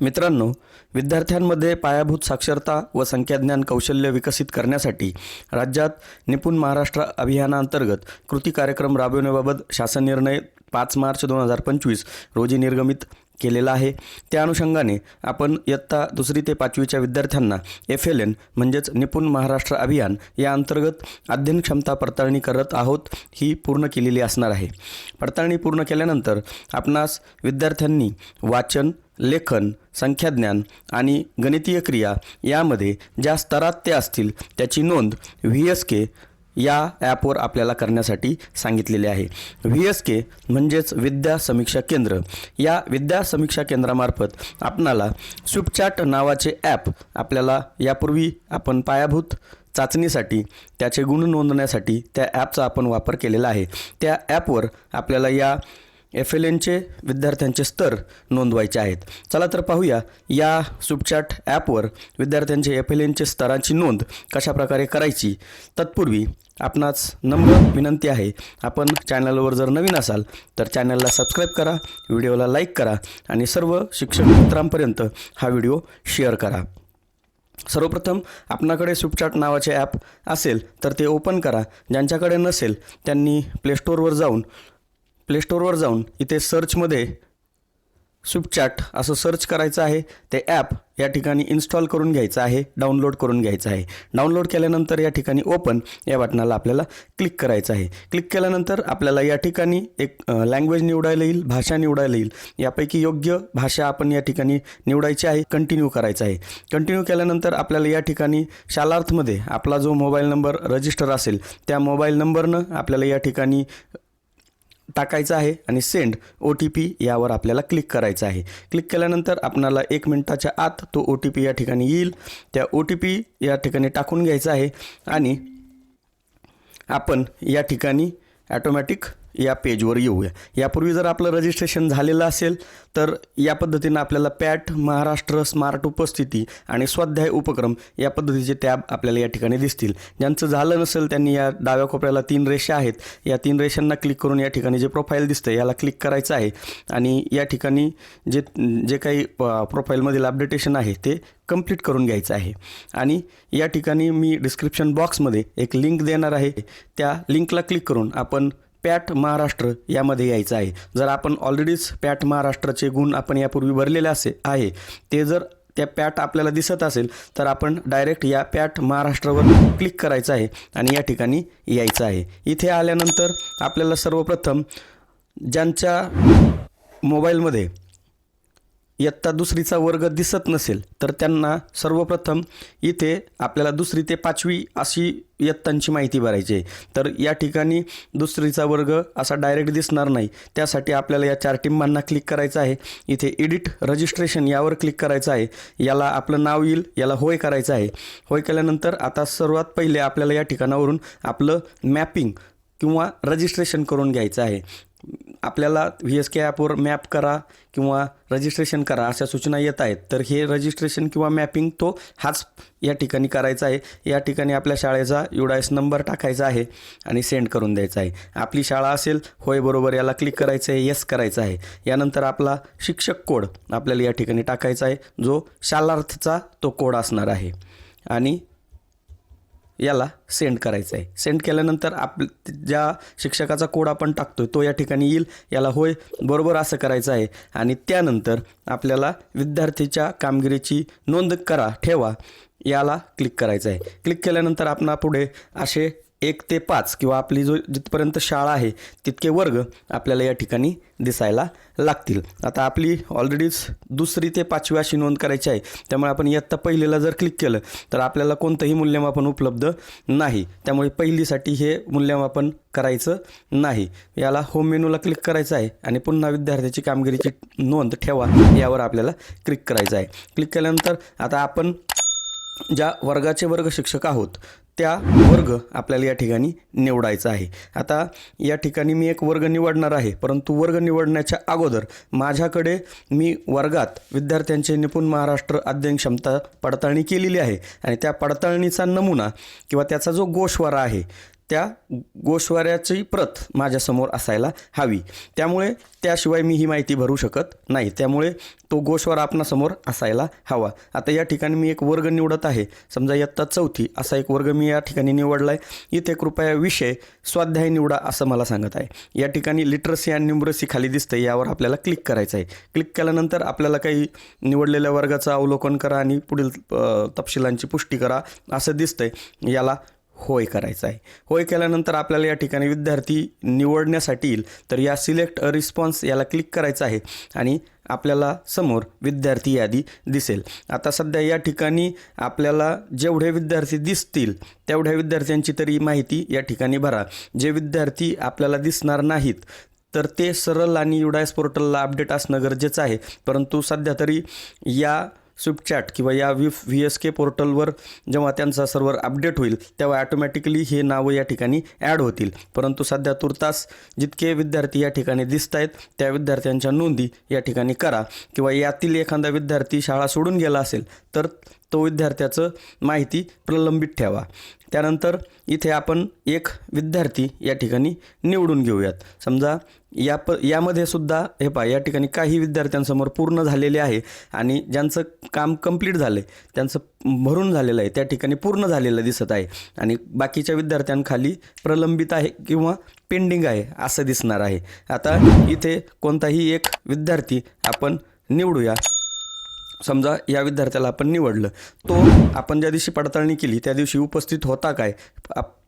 मित्रांनो विद्यार्थ्यांमध्ये पायाभूत साक्षरता व संख्याज्ञान कौशल्य विकसित करण्यासाठी राज्यात निपुण महाराष्ट्र अभियानांतर्गत कृती कार्यक्रम राबविण्याबाबत शासन निर्णय पाच मार्च दोन हजार पंचवीस रोजी निर्गमित केलेला आहे. त्या अनुषंगाने आपण इयत्ता दुसरी ते पाचवीच्या विद्यार्थ्यांना एफ एल एन म्हणजेच निपुण महाराष्ट्र अभियान या अंतर्गत अध्ययन क्षमता पडताळणी करत आहोत ही पूर्ण केलेली असणार आहे. पडताळणी पूर्ण केल्यानंतर आपणास विद्यार्थ्यांनी वाचन लेखन संख्याज्ञान आणि गणितीय क्रिया यामध्ये ज्या स्तरात ते असतील त्याची नोंद व्ही एस के या ॲपवर आपल्याला करण्यासाठी सांगितलेले आहे. व्ही एस के म्हणजेच विद्या समीक्षा केंद्र. या विद्या समीक्षा केंद्रामार्फत आपणाला स्विपचॅट नावाचे ॲप आपल्याला यापूर्वी आपण पायाभूत चाचणीसाठी त्याचे गुण नोंदण्यासाठी त्या ॲपचा आपण वापर केलेला आहे. त्या ॲपवर आपल्याला या एफ एल एनचे विद्यार्थ्यांचे स्तर नोंदवायचे आहेत. चला तर पाहूया या सुपचॅट ॲपवर विद्यार्थ्यांचे एफ एल एनचे स्तरांची नोंद कशाप्रकारे करायची. तत्पूर्वी आपणास नम्र विनंती आहे आपण चॅनलवर जर नवीन असाल तर चॅनलला सबस्क्राईब करा व्हिडिओला लाईक करा आणि सर्व शिक्षक मित्रांपर्यंत हा व्हिडिओ शेअर करा. सर्वप्रथम आपणाकडे सुपचाट नावाचे ॲप असेल तर ते ओपन करा. ज्यांच्याकडे नसेल त्यांनी प्लेस्टोअरवर जाऊन प्लेस्टोअरवर जाऊन इथे सर्चमध्ये स्विपचॅट असं सर्च करायचं आहे. ते ॲप या ठिकाणी इन्स्टॉल करून घ्यायचं आहे डाउनलोड करून घ्यायचं आहे. डाउनलोड केल्यानंतर या ठिकाणी ओपन या बटनाला आपल्याला क्लिक करायचं आहे. क्लिक केल्यानंतर आपल्याला या ठिकाणी एक लँग्वेज निवडायला येईल भाषा निवडायला येईल. यापैकी योग्य भाषा आपण या ठिकाणी निवडायची आहे कंटिन्यू करायचं आहे. कंटिन्यू केल्यानंतर आपल्याला या ठिकाणी शालार्थमध्ये आपला जो मोबाईल नंबर रजिस्टर असेल त्या मोबाईल नंबरनं आपल्याला या ठिकाणी टाकायचं आहे आणि सेंड ओ टी पी यावर आपल्याला क्लिक करायचं आहे. क्लिक केल्यानंतर आपणाला एक मिनटाच्या आत तो ओ टी पी या ठिकाणी येईल. त्या ओ टी पी या ठिकाणी टाकून घ्यायचा आहे आणि आपण या ठिकाणी ॲटोमॅटिक या पेजवर येऊया. यापूर्वी जर आपलं रजिस्ट्रेशन झालेलं असेल तर या पद्धतीनं आपल्याला पॅट महाराष्ट्र स्मार्ट उपस्थिती आणि स्वाध्याय उपक्रम या पद्धतीचे टॅब आपल्याला या ठिकाणी दिसतील. ज्यांचं झालं नसेल त्यांनी या डाव्या कोपऱ्याला तीन रेषा आहेत. या तीन रेषांना क्लिक करून या ठिकाणी जे प्रोफाईल दिसतं याला क्लिक करायचं आहे. आणि या ठिकाणी जे जे काही प्रोफाईलमधील अपडेटेशन आहे ते कंप्लीट करून घ्यायचं आहे. आणि या ठिकाणी मी डिस्क्रिप्शन बॉक्समध्ये एक लिंक देणार आहे. त्या लिंकला क्लिक करून आपण पॅट महाराष्ट्र यामध्ये यायचं आहे. जर आपण ऑलरेडीच पॅट महाराष्ट्राचे गुण आपण यापूर्वी भरलेले असे आहे ते जर त्या पॅट आपल्याला दिसत असेल तर आपण डायरेक्ट या पॅट महाराष्ट्रावर क्लिक करायचं आहे आणि या ठिकाणी यायचं आहे. इथे आल्यानंतर आपल्याला सर्वप्रथम ज्यांच्या मोबाईलमध्ये इयत्ता दुसरीचा वर्ग दिसत नसेल तर त्यांना सर्वप्रथम इथे आपल्याला दुसरी ते पाचवी अशी इयत्तांची माहिती भरायची आहे. तर या ठिकाणी दुसरीचा वर्ग असा डायरेक्ट दिसणार नाही. त्यासाठी आपल्याला या चार टिंबांना क्लिक करायचं आहे. इथे एडिट रजिस्ट्रेशन यावर क्लिक करायचं आहे. याला आपलं नाव येईल याला होय करायचं आहे. होय केल्यानंतर आता सर्वात पहिले आपल्याला या ठिकाणावरून आपलं मॅपिंग किंवा रजिस्ट्रेशन करून घ्यायचं आहे. आपल्याला व्ही एस के ॲपवर मॅप करा किंवा रजिस्ट्रेशन करा अशा सूचना येत आहेत. तर हे रजिस्ट्रेशन किंवा मॅपिंग तो हाच या ठिकाणी करायचा आहे. या ठिकाणी आपल्या शाळेचा युडायस नंबर टाकायचा आहे आणि सेंड करून द्यायचा आहे. आपली शाळा असेल होय बरोबर याला क्लिक करायचं आहे येस करायचं आहे. यानंतर आपला शिक्षक कोड आपल्याला या ठिकाणी टाकायचा आहे जो शालार्थचा तो कोड असणार आहे. आणि याला सेंड करायचं आहे सेंड केल्यानंतर आप ज्या शिक्षकाचा कोड आपण टाकतो तो या ठिकाणी येईल. याला होय बरोबर असं करायचं आहे. आणि त्यानंतर आपल्याला विद्यार्थीच्या कामगिरीची नोंद करा ठेवा. याला क्लिक करायचं आहे क्लिक केल्यानंतर आपण पुढे असे एक ते पाच किंवा आपली जो जिथपर्यंत शाळा आहे तितके वर्ग आपल्याला या ठिकाणी दिसायला लागतील. आता आपली ऑलरेडीच दुसरी ते पाचवी अशी नोंद करायची आहे त्यामुळे आपण इयत्ता पहिलीला जर क्लिक केलं तर आपल्याला कोणतंही मूल्यमापन उपलब्ध नाही. त्यामुळे पहिलीसाठी हे मूल्यमापन करायचं नाही. याला होम मेनूला क्लिक करायचं आहे आणि पुन्हा विद्यार्थ्याची कामगिरीची नोंद ठेवा यावर आपल्याला क्लिक करायचं आहे. क्लिक केल्यानंतर आता आपण ज्या वर्गाचे वर्ग शिक्षक आहोत त्या वर्ग आपल्याला या ठिकाणी निवडायचा आहे. आता या ठिकाणी मी एक वर्ग निवडणार आहे परंतु वर्ग निवडण्याच्या अगोदर माझ्याकडे मी वर्गात विद्यार्थ्यांचे निपुण महाराष्ट्र अध्ययन क्षमता पडताळणी केलेली आहे आणि त्या पडताळणीचा नमुना किंवा त्याचा जो गोषवारा आहे त्या गोशवाऱ्याची प्रत माझ्यासमोर असायला हवी. त्यामुळे त्याशिवाय मी ही माहिती भरू शकत नाही. त्यामुळे तो गोशवारा आपणासमोर असायला हवा. आता या ठिकाणी मी एक वर्ग निवडत आहे. समजा इयत्ता चौथी असा एक वर्ग मी या ठिकाणी निवडला आहे इथे कृपया विषय स्वाध्याय निवडा असं मला सांगत आहे. या ठिकाणी लिटरसी आणि न्युमरसी खाली दिसतं यावर आपल्याला क्लिक करायचं आहे क्लिक केल्यानंतर आपल्याला काही निवडलेल्या वर्गाचं अवलोकन करा आणि पुढील तपशिलांची पुष्टी करा असं दिसतंय. याला होय करायचं आहे. होय केल्यानंतर आपल्याला या ठिकाणी विद्यार्थी निवडण्यासाठी येईल. तर या सिलेक्ट अ रिस्पॉन्स याला क्लिक करायचं आहे आणि आपल्याला समोर विद्यार्थी यादी दिसेल. आता सध्या या ठिकाणी आपल्याला जेवढे विद्यार्थी दिसतील तेवढ्या विद्यार्थ्यांची तरी माहिती या ठिकाणी भरा. जे विद्यार्थी आपल्याला दिसणार नाहीत तर ते सरळ आणि युडायस पोर्टलला अपडेट असणं गरजेचं आहे. परंतु सध्या तरी या स्विपचॅट किंवा या व्ही व्ही एस के पोर्टलवर जेव्हा त्यांचा सर्व्हर अपडेट होईल तेव्हा ॲटोमॅटिकली हे नावं या ठिकाणी ॲड होतील. परंतु सध्या तुर्तास जितके विद्यार्थी या ठिकाणी दिसत आहेत त्या विद्यार्थ्यांच्या नोंदी या ठिकाणी करा. किंवा यातील एखादा विद्यार्थी शाळा सोडून गेला असेल तर तो विद्यार्थ्याचं माहिती प्रलंबित ठेवा. त्यानंतर इथे आपण एक विद्यार्थी या ठिकाणी निवडून घेऊयात. समजा या प यामध्ये सुद्धा हे पहा या ठिकाणी काही विद्यार्थ्यांसमोर पूर्ण झालेले आहे आणि ज्यांचं काम कंप्लीट झालं आहे त्यांचं भरून झालेलं आहे त्या ठिकाणी पूर्ण झालेलं दिसत आहे आणि बाकीच्या विद्यार्थ्यांखाली प्रलंबित आहे किंवा पेंडिंग आहे असं दिसणार आहे. आता इथे कोणताही एक विद्यार्थी आपण निवडूया. समजा या विद्यार्थ्याला आपण निवडलं तो आपण ज्या दिवशी पडताळणी केली त्या दिवशी उपस्थित होता काय?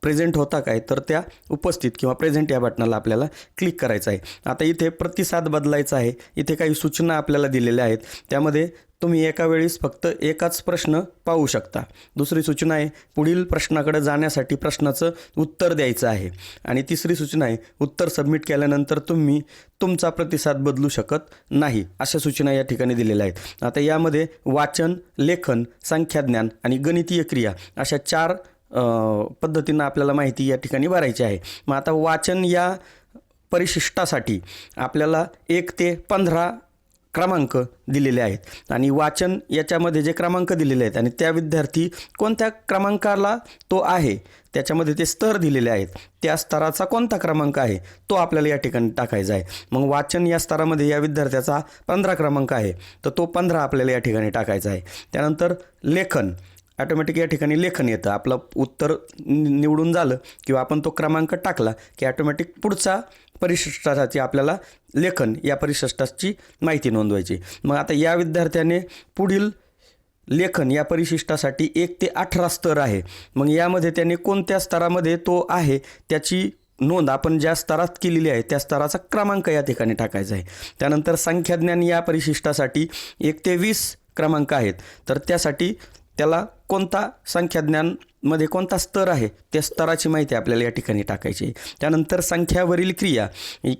प्रेझेंट होता काय? तर त्या उपस्थित किंवा प्रेझेंट या बटनाला आपल्याला क्लिक करायचं आहे. आता इथे प्रतिसाद बदलायचा आहे. इथे काही सूचना आपल्याला दिलेल्या आहेत. त्यामध्ये तुम्ही एका वेळेस फक्त एकाच प्रश्न पाहू शकता. दुसरी सूचना आहे पुढील प्रश्नाकडे जाण्यासाठी प्रश्नाचं उत्तर द्यायचं आहे. आणि तिसरी सूचना आहे उत्तर सबमिट केल्यानंतर तुम्ही तुमचा प्रतिसाद बदलू शकत नाही अशा सूचना या ठिकाणी दिलेल्या आहेत. आता यामध्ये वाचन लेखन संख्याज्ञान आणि गणितीय क्रिया अशा चार पद्धतींना पद्धतीनं आपल्याला माहिती या ठिकाणी भरायची आहे. मग आता वाचन या परिशिष्टासाठी आपल्याला एक ते पंधरा क्रमांक दिलेले आहेत. आणि वाचन याच्यामध्ये जे क्रमांक दिलेले आहेत आणि त्या विद्यार्थी कोणत्या क्रमांकाला तो आहे त्याच्यामध्ये ते स्तर दिलेले आहेत. त्या स्तराचा कोणता क्रमांक आहे तो आपल्याला या ठिकाणी टाकायचा आहे. मग वाचन या स्तरामध्ये या विद्यार्थ्याचा पंधरा क्रमांक आहे. तर तो पंधरा आपल्याला या ठिकाणी टाकायचा आहे. त्यानंतर लेखन. ॲटोमॅटिक या ठिकाणी लेखन येतं. आपलं उत्तर नि- निवडून झालं किंवा आपण तो क्रमांक टाकला की ॲटोमॅटिक पुढचा परिशिष्टासाठी आपल्याला लेखन या परिशिष्टाची माहिती नोंदवायची. मग आता या विद्यार्थ्याने पुढील लेखन या परिशिष्टासाठी एक ते अठरा स्तर आहे. मग यामध्ये त्याने कोणत्या स्तरामध्ये तो आहे त्याची नोंद आपण ज्या स्तरात केलेली आहे त्या स्तराचा क्रमांक या ठिकाणी टाकायचा आहे. त्यानंतर संख्याज्ञान या परिशिष्टासाठी एक ते वीस क्रमांक आहेत. तर त्यासाठी त्याला कोणता संख्याज्ञान मध्ये कोणता स्तर आहे त्या स्तराची माहिती आपल्याला या ठिकाणी टाकायची आहे. त्यानंतर संख्यावरील क्रिया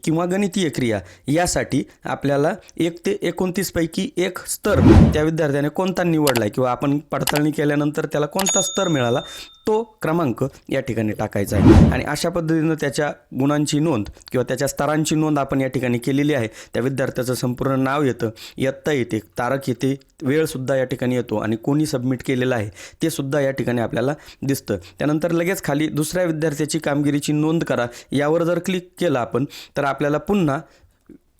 किंवा गणितीय क्रिया यासाठी आपल्याला एक ते एकोणतीसपैकी एक स्तर त्या विद्यार्थ्याने कोणता निवडला आहे किंवा आपण पडताळणी केल्यानंतर त्याला कोणता स्तर मिळाला तो क्रमांक या ठिकाणी टाकायचा आहे. आणि अशा पद्धतीनं त्याच्या गुणांची नोंद किंवा त्याच्या स्तरांची नोंद आपण या ठिकाणी केलेली आहे. त्या विद्यार्थ्याचं संपूर्ण नाव येतं इयत्ता येते तारक येते वेळसुद्धा या ठिकाणी येतो आणि कोणी सबमिट केलेलं आहे ते सुद्धा या ठिकाणी आपल्याला दिसतं. त्यानंतर लगेच खाली दुसऱ्या विद्यार्थ्याची कामगिरीची नोंद करा. यावर जर क्लिक केलं आपण तर आपल्याला पुन्हा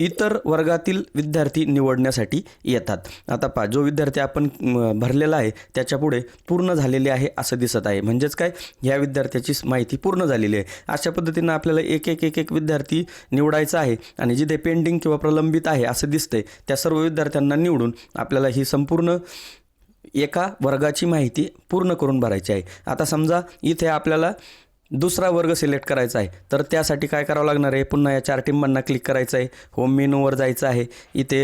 इतर वर्गातील विद्यार्थी निवडण्यासाठी येतात. आता पहा जो विद्यार्थी आपण भरलेला आहे त्याच्यापुढे पूर्ण झालेले आहे असं दिसत आहे. म्हणजेच काय? ह्या विद्यार्थ्याची माहिती पूर्ण झालेली आहे. अशा पद्धतीनं आपल्याला एक एक एक एक विद्यार्थी निवडायचा आहे आणि जिथे पेंडिंग किंवा प्रलंबित आहे असं दिसतंय त्या सर्व विद्यार्थ्यांना निवडून आपल्याला ही संपूर्ण एका वर्गाची माहिती पूर्ण करून भरायची आहे. आता समजा इथे आपल्याला दुसरा वर्ग सिलेक्ट करायचा आहे तर त्यासाठी काय करावं लागणार आहे? पुन्हा या चार टिंबांना क्लिक करायचं आहे. होम मेनूवर जायचं आहे. इथे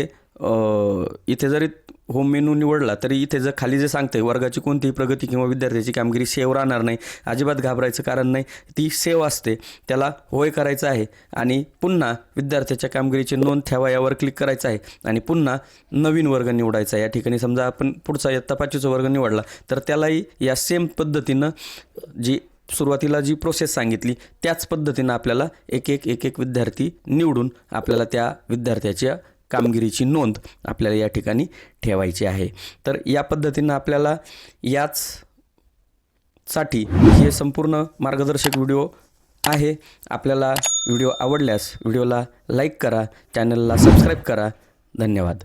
इथे जरी होम मेनू निवडला तरी इथे जर खाली जे सांगते वर्गाची कोणतीही प्रगती किंवा विद्यार्थ्याची कामगिरी सेव राहणार नाही अजिबात घाबरायचं कारण नाही ती सेव असते. त्याला होय करायचं आहे आणि पुन्हा विद्यार्थ्याच्या कामगिरीची नोंद ठेवा यावर क्लिक करायचं आहे आणि पुन्हा नवीन वर्ग निवडायचा या ठिकाणी समजा आपण पुढचा इयत्ता पाचवीचा वर्ग निवडला तर त्यालाही या सेम पद्धतीनं जी सुरुवातीला जी प्रोसेस सांगितली त्याच पद्धतीनं आपल्याला एक एक एक एक विद्यार्थी निवडून आपल्याला त्या विद्यार्थ्याच्या कामगिरीची नोंद आपल्याला या ठिकाणी ठेवायची आहे. तर या पद्धतीनं आपल्याला याच साठी हे संपूर्ण मार्गदर्शक व्हिडिओ आहे. आपल्याला व्हिडिओ आवडल्यास व्हिडिओला लाईक करा चॅनलला सबस्क्राईब करा. धन्यवाद.